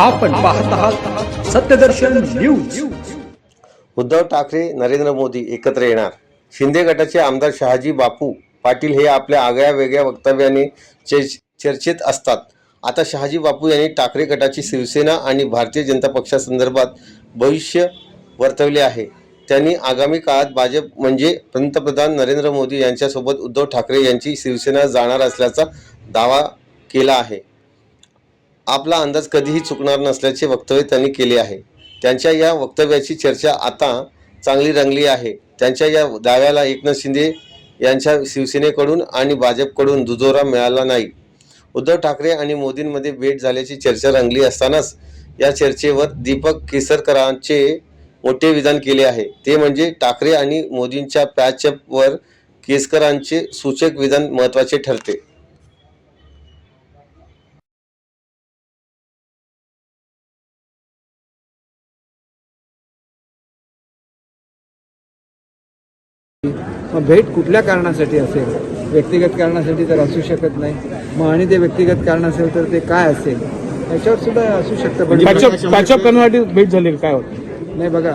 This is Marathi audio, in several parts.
आपण पाहत आहात सत्यदर्शन न्यूज. उद्धव ठाकरे नरेंद्र मोदी एकत्र येणार. शिंदे गटाचे आमदार शहाजी बापू पाटील हे आपल्या आगळ्या वेगळ्या वक्तव्याने चर्च चर्चेत असतात. आता शहाजी बापू यांनी ठाकरे गटाची शिवसेना आणि भारतीय जनता पक्षासंदर्भात भविष्य वर्तवले आहे. त्यांनी आगामी काळात भाजप म्हणजे पंतप्रधान नरेंद्र मोदी यांच्यासोबत उद्धव ठाकरे यांची शिवसेना जाणार असल्याचा दावा केला आहे. आपला अंदाज कधीही चुकणार नसल्याचे वक्तव्य त्यांनी केले आहे. त्यांच्या या वक्तव्याची चर्चा आता चांगली रंगली आहे. त्यांच्या या दाव्याला एकनाथ शिंदे यांच्या शिवसेनेकडून आणि भाजपकडून दुजोरा मिळाला नाही. उद्धव ठाकरे आणि मोदींमध्ये भेट झाल्याची चर्चा रंगली असतानाच या चर्चेवर दीपक केसरकरांचे मोठे विधान केले आहे. ते म्हणजे ठाकरे आणि मोदींच्या पॅचअपवर केसकरांचे सूचक विधान महत्त्वाचे ठरते. मग भेट कुठल्या कारणासाठी असेल? व्यक्तिगत कारणासाठी तर असू शकत नाही. मग आणि ते व्यक्तिगत कारण असेल तर ते काय असेल? याच्यावर सुद्धा असू शकतं पण करण्यासाठी भेट झाली? काय होतं? नाही बघा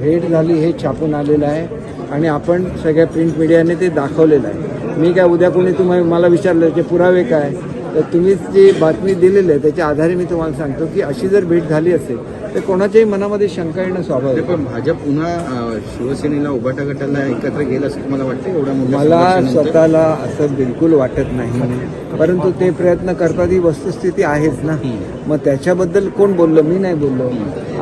भेट झाली हे छापून आलेलं आहे आणि आपण सगळ्या प्रिंट मीडियाने ते दाखवलेलं आहे. मी काय उद्या कोणी तुम्हाला मला विचारलं की पुरावे काय? तर तुम्ही जी बातमी दिलेली आहे त्याच्या आधारे मी तुम्हाला सांगतो की अशी जर भेट झाली असेल तर कोणाच्याही मनामध्ये शंका येणं स्वाभाविक. आहे. पण भाजप पुन्हा शिवसेनेला उभाटा गटाला एकत्र गेलं असं तुम्हाला वाटतं एवढा मला? स्वतःला असं बिलकुल वाटत नाही. परंतु ते प्रयत्न करतात ही वस्तुस्थिती आहेच ना. मग त्याच्याबद्दल कोण बोललं? मी नाही बोललो.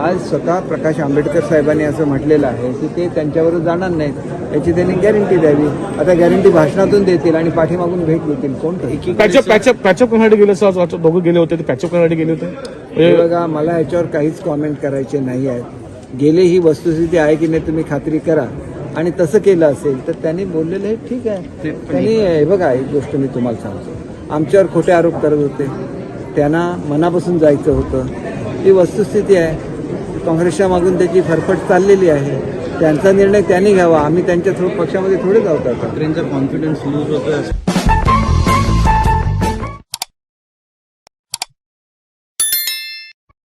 आज स्वतः प्रकाश आंबेडकर साहेबांनी असं म्हटलेलं आहे की ते त्यांच्यावर जाणार नाहीत. याची त्यांनी गॅरंटी द्यावी. आता गॅरंटी भाषणातून देतील आणि पाठीमागून भेट घेतील कोण? पॅचअप पॅचअप पॅचअप करण्यासाठी गेले असं आज वाटतं? दोघं गेले होते ते पॅचअप करण्यासाठी गेले होते? हे बघा मला याच्यावर काहीच कॉमेंट करायचे नाही आहेत गेले ही वस्तुस्थिती आहे की नाही तुम्ही खात्री करा. आणि तसं केलं असेल तर त्यांनी बोललेलं हे ठीक आहे. त्यांनी हे बघा एक गोष्ट मी तुम्हाला सांगतो. आमच्यावर खोटे आरोप करत होते. त्यांना मनापासून जायचं होतं. ही वस्तुस्थिती आहे. काँग्रेसच्या मागून त्याची फरफट चाललेली आहे. त्यांचा निर्णय त्यांनी घ्यावा. आम्ही त्यांच्या थो पक्षामध्ये थोडे जाऊ ठाकरेंचा कॉन्फिडन्स लूज असं.